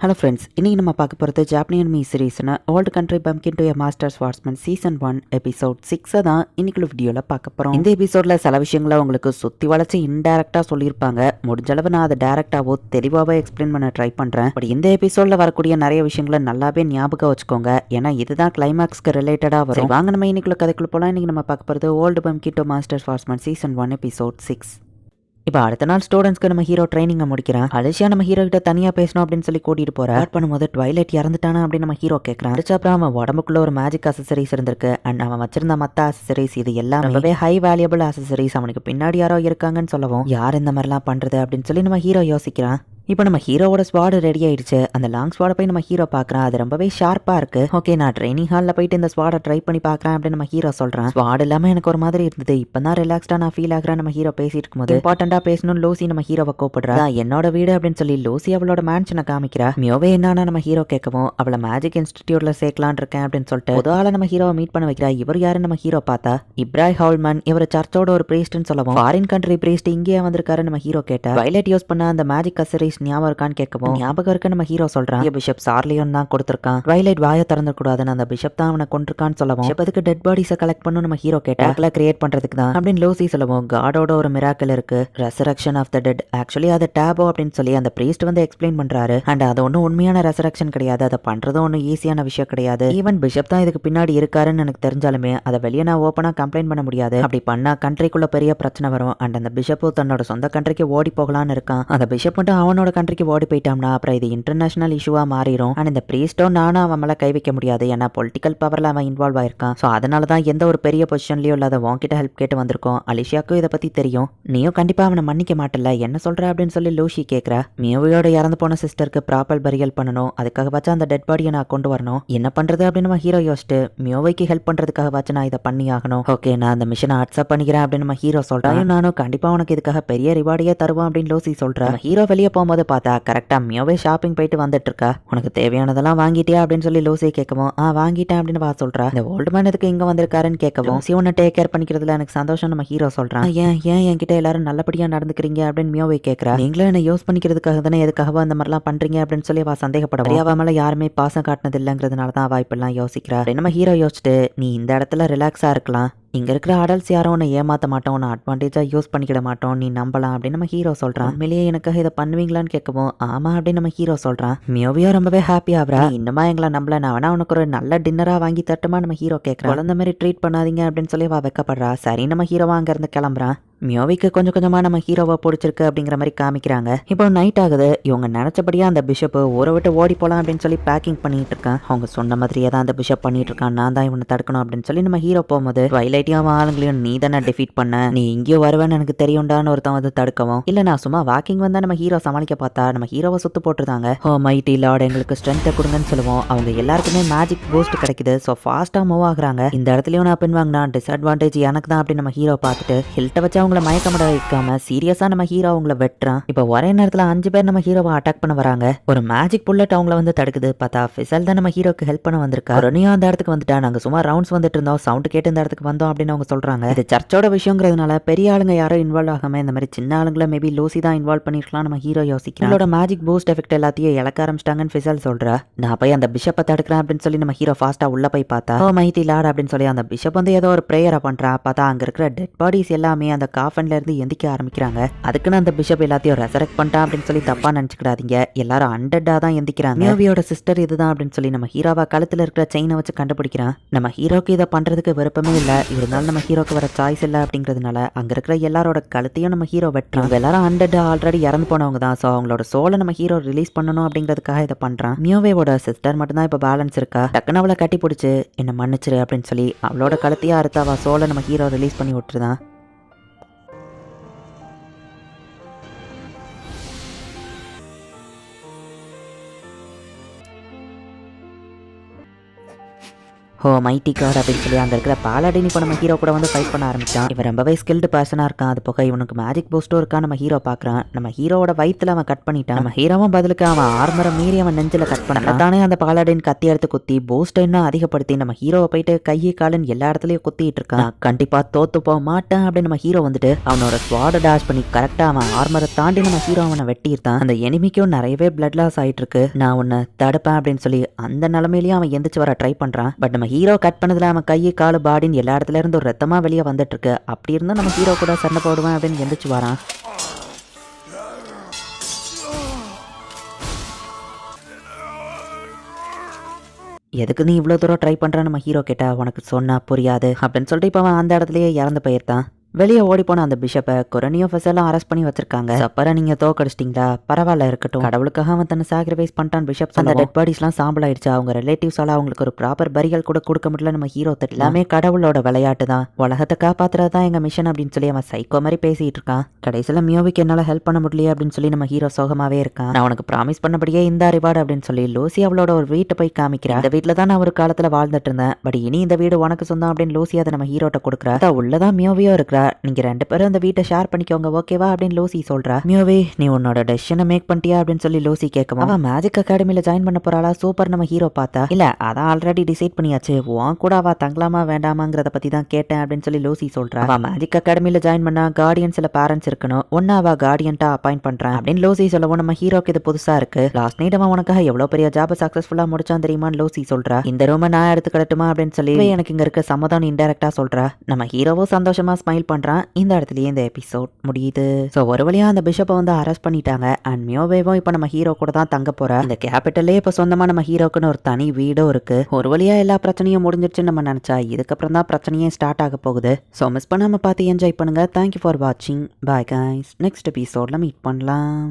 Hello friends இன்னைக்கு நம்ம பார்க்க போகிறது ஜாப்பனியன் மீ சீரீஸ்னு old country bumpkin to master swordsman season one episode சிக்ஸை தான் இன்னைக்குள்ள வீடியோவில் பார்க்க போகிறோம் இந்த எபிசோடில் சில விஷயங்களை உங்களுக்கு சுற்றி வளைச்சி இன்டெரக்டாக சொல்லியிருப்பாங்க. முடிஞ்ச அளவு நான் அதை டேரெக்டாவோ தெளிவாகவே எக்ஸ்பிளைன் பண்ண ட்ரை பண்ணுறேன் பட் இந்த எபிசோடில் வரக்கூடிய நிறைய விஷயங்களை நல்லாவே ஞாபகம் வச்சுக்கோங்க. ஏன்னா இதுதான் கிளைமேக்ஸ்க்கு ரிலேட்டடாக வரும். வாங்க நம்ம இன்னைக்குள்ள கதைக்குள்ள போகலாம் இன்னைக்கு நம்ம பார்க்க போகிறது old bumpkin to master swordsman season one episode six இப்போ அடுத்த நாள் ஸ்டூடெண்ட்ஸ்க்கு நம்ம ஹீரோ ட்ரைனிங்கை முடிக்கிறான். அலிஷியா நம்ம ஹீரோ கிட்ட தனியா பேசணும் அப்படின்னு சொல்லி கூட்டிட்டு போற ஸ்டார்ட் பண்ணும்போது ட்வைலைட் இறந்துட்டானா அப்படின்னு நம்ம ஹீரோ கேட்கறான் அடுத்த அப்புறம் அவன் உடம்புக்குள்ள ஒரு மேஜிக் அசசரிஸ் இருந்திருக்கு. அண்ட் அவன் வச்சிருந்த மத்த அசசரிஸ் இது எல்லாம் ரொம்பவே ஹை வேல்யூபிள் அசசரிஸ் அவனுக்கு பின்னாடி யாரோ இருக்காங்கன்னு சொல்லவும் யார் இந்த மாதிரிலாம் பண்றது அப்படின்னு சொல்லி நம்ம ஹீரோ யோசிக்கிறான். இப்போ நம்ம ஹீரோவோட ஸ்வாடு ரெடி ஆயிடுச்சு. அந்த லாங் ஸ்வாடை போய் நம்ம ஹீரோ பார்க்குறான். அது ரொம்பவே ஷார்ப்பாக இருக்கு. ஓகே நான் ட்ரைனிங் ஹாலில் போயிட்டு இந்த ஸ்வாடை ட்ரை பண்ணி பார்க்குறேன் அப்படின்னு நம்ம ஹீரோ சொல்கிறான் ஸ்வாட் இல்லாமல் எனக்கு ஒரு மாதிரி இருந்தது. இப்போ தான் ரிலாக்ஸ்டாக நான் ஃபீல் ஆகிறேன் நம்ம ஹீரோ பேசிட்டு இருக்கும்போது. இம்பார்ட்டண்ட்டாக பேசணும் லூசி நம்ம ஹீரோவை கூப்பிடுறா. என்னோட வீடு அப்படின்னு சொல்லி லூசி அவளோட மேன்ஷனை காமிக்கிறா. மியோவே என்னன்னா நம்ம ஹீரோ கேட்கவும் அவளை மேஜிக் இன்ஸ்டிடியூட்ல சேர்க்கலான் இருக்கேன் அப்படின்னு சொல்லிட்டு பொது ஆளை நம்ம ஹீரோவை மீட் பண்ண வைக்கிறா. இவர் யாரு நம்ம ஹீரோ பார்த்தா இப்ராய் ஹவுல்மன் இவர் சர்ச்சோட ஒரு பிரீஸ்ட்னு சொல்லவும் ஃபாரின் கண்ட்ரி பிரீஸ்ட் இங்கேயே வந்திருக்காரு நம்ம ஹீரோ கேட்டா வயலட் யூஸ் பண்ண அந்த மேஜிக் அசரிஸ் ஞாபகம் இருக்கான்னு கேட்கவும் ஞாபகம் இருக்கு நம்ம ஹீரோ சொல்றான். "இங்க பிஷப் சார்லியோன் தான் கொடுத்திருக்கான். வயலட் வாயை திறந்து கூடாதுன்னு அந்த பிஷப் தான் அவனை கொண்டிருக்கான்னு சொல்லவும். பிஷப் அதுக்கு டெட் பாடிஸை கலெக்ட் பண்ணும் நம்ம ஹீரோ கேட்டா. கிரியேட் பண்றதுக்கு தான். அப்படின்னு லூசி சொல்லவும் காடோட ஒரு மிராக்கல் இருக்கு. Resurrection of the dead actually அது டேபோ அப்படின்னு சொல்லி அந்த பிரீஸ்ட் வந்து எக்ஸ்பிளைன் பண்றாரு. அண்ட் அது ஒன்றும் உண்மையான ரெசரக்ஷன் கிடையாது. அதை பண்றதும் ஒன்றும் ஈஸியான விஷயம் கிடையாது. ஈவன் பிஷப் தான் இதுக்கு பின்னாடி இருக்காருன்னு எனக்கு தெரிஞ்சாலுமே அதை வெளியே நான் ஓப்பனாக கம்ப்ளைண்ட் பண்ண முடியாது. அப்படி பண்ணா கண்ட்ரிக்குள்ள பெரிய பிரச்சனை வரும். அண்ட் அந்த பிஷப்பு தன்னோட சொந்த கண்ட்ரிக்கு ஓடி போகலான்னு இருக்கான். அந்த பிஷப் மட்டும் அவனோட கண்ட்ரிக்கு ஓடி போயிட்டோம்னா அப்புறம் இது இன்டர்நேஷனல் இஷ்யூவா மாறிடும் அண்ட் இந்த பிரீஸ்டோ நானும் அவன் மேல கை வைக்க முடியாது. ஏன்னா பொலிட்டிக்கல் பவர்ல அவன் இன்வால்வ் ஆயிருக்கான். ஸோ அதனால தான் எந்த ஒரு பெரிய பொசிஷன்லயும் இல்லாத உன்கிட்ட ஹெல்ப் கேட்டு வந்திருக்கோம். அலிஷியாக்கும் இதை பத்தி தெரியும். நீயும் கண்டிப்பா அவனை மன்னிக்க மாட்டல. என்ன சொல்ற அப்படின்னு சொல்லி லூஷி கேக்குறா. மியோவியோட இறந்து போன சிஸ்டருக்கு ப்ராப்பர் பரியல் பண்ணணும். அதுக்காக வச்சா அந்த டெட் பாடியை நான் கொண்டு வரணும். என்ன பண்றது அப்படின்னு நம்ம ஹீரோ யோசிச்சு மியோவைக்கு ஹெல்ப் பண்றதுக்காக வச்சு நான் இதை பண்ணி ஆகணும் ஓகே நான் அந்த மிஷனை அட்சப் பண்ணிக்கிறேன் அப்படின்னு நம்ம ஹீரோ சொல்றேன் நானும் கண்டிப்பா உனக்கு இதுக்காக பெரிய ரிவார்டையே தருவோம் அப்படின்னு லூசி சொல்றேன் ஹீரோ வெளியே போகும்போது பார்த்தா கரெக்டாக மியோவே ஷாப்பிங் போயிட்டு வந்துட்டு இருக்கா உனக்கு தேவையானதெல்லாம் வாங்கிட்டியா? அப்படின்னு சொல்லி லூசி கேட்கவும் ஆ வாங்கிட்டேன் அப்படின்னு வா சொல்றா. இந்த ஓல்டு மேன் எதுக்கு இங்கே வந்திருக்காருன்னு கேட்கவும் சி டேக் கேர் பண்ணிக்கிறதுல எனக்கு சந்தோஷம். நம்ம ஹீரோ சொல்றான். ஏன் ஏன் என்கிட்ட எல்லாரும் நல்லபடியா நடந்துக்கிறீங்க? அப்படின்னு மியோவை கேட்கறா. நீங்களும் என்ன யூஸ் பண்ணிக்கிறதுக்காக தானே எதுக்காகவோ அந்த மாதிரிலாம் பண்றீங்க? அப்படின்னு சொல்லி அவ சந்தேகப்படவும் அவ மேலே யாருமே பாசம் காட்டினது இல்லைங்கிறதுனால தான் அவள் இப்படிலாம் யோசிக்கிறா. நம்ம ஹீரோ யோசிச்சுட்டு நீ இந்த இடத்துல ரிலாக்ஸா இருக்கலாம். இங்கே இருக்கிற ஆடல்ஸ் யாரும் உன்னை ஏமாற்ற மாட்டோம் உன்னை அட்வான்டேஜாக யூஸ் பண்ணிக்கிட மாட்டோம் நீ நம்பலாம் அப்படின்னு நம்ம ஹீரோ சொல்கிறான் உண்மையிலேயே எனக்காக இதை பண்ணுவீங்களான்னு கேட்கவும் ஆமாம் அப்படின்னு நம்ம ஹீரோ சொல்கிறான் மியோவியோ ரொம்பவே ஹாப்பி ஆகுறா. இன்னுமா எங்களை நம்பல நான் வேணா உனக்கு ஒரு நல்ல டின்னராக வாங்கி தட்டுமா நம்ம ஹீரோ கேட்குறான். குழந்த மாதிரி ட்ரீட் பண்ணாதீங்க அப்படின்னு சொல்லி வா வெக்கப்படுறா. சரி நம்ம ஹீரோவா அங்கேருந்து கிளம்புறான். மியோவிக்கு கொஞ்சம் கொஞ்சமா நம்ம ஹீரோவை பிடிச்சிருக்கு அப்படிங்கிற மாதிரி காமிக்கிறாங்க. இப்போ நைட் ஆகுது. இவங்க நினச்சபடியாக அந்த பிஷப் ஊரை விட்டு ஓடி போகலாம் அப்படின்னு சொல்லி பேக்கிங் பண்ணிட்டு இருக்கான். அவங்க சொன்ன மாதிரியே தான் அந்த பிஷப் பண்ணிட்டு இருக்கான். நான் தான் இவனை தடுக்கணும் அப்படின்னு சொல்லி நம்ம ஹீரோ போகும்போது வைலைட்டையும் அவன் ஆளுங்களையும் நீ தானே டிஃபீட் பண்ண? நீ இங்கேயோ வருவேன்னு எனக்கு தெரியும்டான்னு ஒருத்தன் வந்து தடுக்கவும். இல்லை நான் சும்மா வாக்கிங் வந்தா நம்ம ஹீரோ சமாளிக்க பார்த்தா நம்ம ஹீரோவை சுத்து போட்டுருந்தாங்க. ஓ மைட்டி லார்ட் எங்களுக்கு ஸ்ட்ரென்த்தை கொடுங்கன்னு சொல்லுவோம். அவங்க எல்லாருக்குமே மேஜிக் பூஸ்ட் கிடைக்குது. ஸோ ஃபாஸ்ட்டாக மூவ் ஆகுறாங்க. இந்த இடத்துலையும் நான் பின் வாங்கினா டிஸ்அட்வான்டேஜ் எனக்கு தான் அப்படின்னு நம்ம ஹீரோ பார்த்துட்டு ஹில்ட்டை வச்சு அவங்கள மயக்கமிட வைக்காம சீரியஸா நம்ம ஹீரோ அவங்கள வெட்டுறான். இப்போ ஒரே நேரத்துல அஞ்சு பேர் நம்ம ஹீரோவை அட்டாக் பண்ண வராங்க. ஒரு மேஜிக் புல்லட் அவங்கள வந்து தடுக்குது. பார்த்தா ஃபிசல் தான் நம்ம ஹீரோக்கு ஹெல்ப் பண்ண வந்திருக்கா? ரனியா அந்த இடத்துக்கு வந்துட்டா. நாங்க சும்மா ரவுண்ட்ஸ் வந்துட்டு இருந்தோம். சவுண்ட் கேட்டு இந்த இடத்துக்கு வந்தோம் அப்படின்னு அவங்க சொல்றாங்க. இது சர்ச்சோட விஷயங்கிறதுனால பெரிய ஆளுங்க யாரும் இன்வால்வ் ஆகாம இந்த மாதிரி சின்ன ஆளுங்கள மேபி லூசி தான் இன்வால்வ் பண்ணிருக்கலாம் நம்ம ஹீரோ யோசிக்கிறோம் அவளோட மேஜிக் பூஸ்ட் எஃபெக்ட் எல்லாத்தையும் இழக்க ஆரம்பிச்சிட்டாங்கன்னு ஃபிசல் சொல்றா. நான் போய் அந்த பிஷப்பை தடுக்கிறேன் அப்படின்னு சொல்லி நம்ம ஹீரோ ஃபாஸ்டா உள்ள போய் பார்த்தா ஓ மைத்தி லாட் அப்படின்னு சொல்லி அந்த பிஷப் வந்து ஏதோ ஒரு ப்ரேயரை பண்றா. பார்த்தா அங்க இருக்கிற டெட் பாடிஸ் எல்லாமே அந்த காஃபன்ல இருந்து எந்திக்க ஆரம்பிக்கிறாங்க. அதுக்குன்னு அந்த பிஷப் எல்லாத்தையும் ரெசரக்ட் பண்ணிட்டான் அப்படின்னு சொல்லி தப்பா நினைச்சுக்கிடாதீங்க. எல்லாரும் அண்டடா தான் எந்திக்கிறாங்க. மியோவியோட சிஸ்டர் இதுதான் அப்படின்னு சொல்லி நம்ம ஹீரோவா கழுத்துல இருக்கிற செயினை வச்சு கண்டுபிடிக்கிறான். நம்ம ஹீரோக்கு இதை பண்றதுக்கு விருப்பமே இல்ல. இருந்தாலும் நம்ம ஹீரோக்கு வர சாய்ஸ் இல்ல அப்படிங்கிறதுனால அங்க இருக்கிற எல்லாரோட கழுத்தையும் நம்ம ஹீரோ வெட்டுறான். எல்லாரும் அண்டட் ஆல்ரெடி இறந்து போனவங்க தான். ஸோ அவங்களோட சோலை நம்ம ஹீரோ ரிலீஸ் பண்ணணும் அப்படிங்கிறதுக்காக இதை பண்றான். மியோவேவோட சிஸ்டர் மட்டும்தான் இப்போ பேலன்ஸ் இருக்கா? டக்குன்னு அவளை கட்டி பிடிச்சி என்ன மன்னிச்சிரு அப்படின்னு சொல்லி அவளோட கழுத்தையா அறுத்தாவா சோலை நம்ம ஹீரோ ரிலீஸ் பண்ணி விட்டுருதான். ஹோ மைட்டி காட் அப்படின்னு சொல்லி அங்கே இருக்கிற பாலாடின் இப்போ நம்ம ஹீரோ கூட வந்து ஃபைட் பண்ண ஆரம்பிச்சான். இவன் ரொம்பவே ஸ்கில்டு பர்சனாக இருக்கான். அது போக இவனுக்கு மேஜிக் பூஸ்டும் இருக்கா நம்ம ஹீரோ பார்க்குறான். நம்ம ஹீரோவோட வயிற்றுல அவன் கட் பண்ணிட்டான். நம்ம ஹீரோவும் பதிலுக்கு அவன் ஆர்மரை மீறி அவன் நெஞ்சில் கட் பண்ண தானே அந்த பாலாடின் கத்தி எடுத்து குத்தி பூஸ்ட் இன்னும் அதிகப்படுத்தி நம்ம ஹீரோவை போயிட்டு கையை காலன் எல்லா இடத்துலையும் குத்திட்டு இருக்கான். கண்டிப்பாக கண்டிப்பா தோத்து போக மாட்டேன் அப்படின்னு நம்ம ஹீரோ வந்துட்டு அவனோட ஸ்வாட டாஷ் பண்ணி கரெக்டாக அவன் ஆர்மரை தாண்டி நம்ம ஹீரோ அவனை வெட்டியிருந்தான். அந்த எனிமிக்கும் நிறையவே பிளட் லாஸ் ஆயிட்டு இருக்கு. நான் உன்னை தடுப்பேன் அப்படின்னு சொல்லி அந்த நிலமையிலயும் அவன் எந்திரிச்சு வர ட்ரை பண்றான். பட் நம்ம ஹீரோ கட் பண்ணதுல அவன் கை காலு பாடின்னு எல்லா இடத்துல இருந்து ஒரு ரத்தமாக வெளியே வந்துட்டுருக்கு. அப்படி இருந்தால் நம்ம ஹீரோ கூட சண்டை போடுவேன் அப்படின்னு எந்திரிச்சு வரான். எதுக்கு நீ இவ்வளோ தூரம் ட்ரை பண்ணுற நம்ம ஹீரோ கேட்டால் உனக்கு சொன்னா புரியாது அப்படின்னு சொல்லிட்டு இப்போ அவன் அந்த இடத்துலயே இறந்து போயிருந்தான். வெளியே ஓடி போன அந்த பிஷப்பை கொரணி எல்லாம் அரெஸ்ட் பண்ணி வச்சிருக்காங்க. அப்புறம் நீங்க தோக்கடிச்சிட்டீங்களா? பரவாயில்ல இருக்கட்டும். கடவுளுக்காக அவன் தன்னை சாக்ரிஃபைஸ் பண்ணிட்டான் பிஷப். அந்த டெட் பாடிஸ்லாம் சாம்பல் ஆயிடுச்சு. அவங்க ரிலேட்டிவ்ஸால அவங்களுக்கு ஒரு ப்ராப்பர் பரிகள் கூட கொடுக்க முடியல. நம்ம ஹீரோ எல்லாமே கடவுளோட விளையாட்டு தான். உலகத்தை காப்பாத்துறது தான் எங்க மிஷன் அப்படின்னு சொல்லி அவன் சைக்கோ மாதிரி பேசிட்டு இருக்கான். கடைசியில் மியோவிக்கு என்னால ஹெல்ப் பண்ண முடியலையே அப்படின்னு சொல்லி நம்ம ஹீரோ சோகமாவே இருக்கான். நான் உனக்கு ப்ராமிஸ் பண்ணபடியே இந்த ரிவார்டு அப்படின்னு சொல்லி லூசி அவளோட ஒரு வீட்டை போய் காமிக்கிறேன் இந்த வீட்டில் தான் நான் ஒரு காலத்துல வாழ்ந்துட்டு இருந்தேன். பட் இனி இந்த வீடு உனக்கு சொந்தம் அப்படின்னு லூசி அதை நம்ம ஹீரோட்ட கொடுக்குறா. அதான் உள்ளதான் மியோவியோ இருக்கிறா. நீங்க ரெண்டு பேரும் அந்த வீட்டை ஷேர் பண்ணிக்கோங்க ஓகேவா அப்படின்னு லூசி சொல்றா. மியோவே நீ உன்னோட டெசிஷனை மேக் பண்ணிட்டியா? அப்படின்னு சொல்லி லூசி கேட்கும் அவன் மேஜிக் அகாடமியில ஜாயின் பண்ண போறாளா? சூப்பர் நம்ம ஹீரோ பார்த்தா? இல்ல அதான் ஆல்ரெடி டிசைட் பண்ணியாச்சு. உன் கூட அவ தங்கலாமா வேண்டாமாங்கிறத பத்தி தான் கேட்டேன் அப்படின்னு சொல்லி லூசி சொல்றா. அவன் மேஜிக் அகாடமில ஜாயின் பண்ணா கார்டியன் சில பேரண்ட்ஸ் இருக்கணும். ஒன்னா அவ கார்டியன்ட்டா அப்பாயிண்ட் பண்றான் அப்படின்னு லூசி சொல்லவும் நம்ம ஹீரோக்கு இது புதுசா இருக்கு. லாஸ்ட் நைட் அவன் உனக்காக எவ்வளவு பெரிய ஜாப் சக்சஸ்ஃபுல்லா முடிச்சான் தெரியுமான்னு லூசி சொல்றா. இந்த ரூமை நான் எடுத்துக்கிடட்டுமா அப்படின்னு சொல்லி எனக்கு இங்க இருக்க சமாதானம் இன்டெரக்டா சொல்றா. நம்ம ஹீரோவும் சந்தோஷமா ஸ்மைல் பண்றான். இந்த இடத்துலயே இந்த எபிசோட் முடியுது. ஸோ ஒரு வழியாக அந்த பிஷப்பை வந்து அரெஸ்ட் பண்ணிட்டாங்க. அண்ட் மியோவேவும் இப்போ நம்ம ஹீரோ கூட தான் தங்க போகிற இந்த கேபிட்டலே இப்போ சொந்தமாக நம்ம ஹீரோக்குன்னு ஒரு தனி வீடும் இருக்குது ஒரு வழியாக எல்லா பிரச்சனையும் முடிஞ்சிருச்சுன்னு நம்ம நினச்சா இதுக்கப்புறம் தான் பிரச்சனையே ஸ்டார்ட் ஆக போகுது. ஸோ மிஸ் பண்ணாமல் பார்த்து என்ஜாய் பண்ணுங்க. தேங்க்யூ ஃபார் வாட்சிங் பாய் கைஸ் நெக்ஸ்ட் எபிசோடில் மீட் பண்ணலாம்.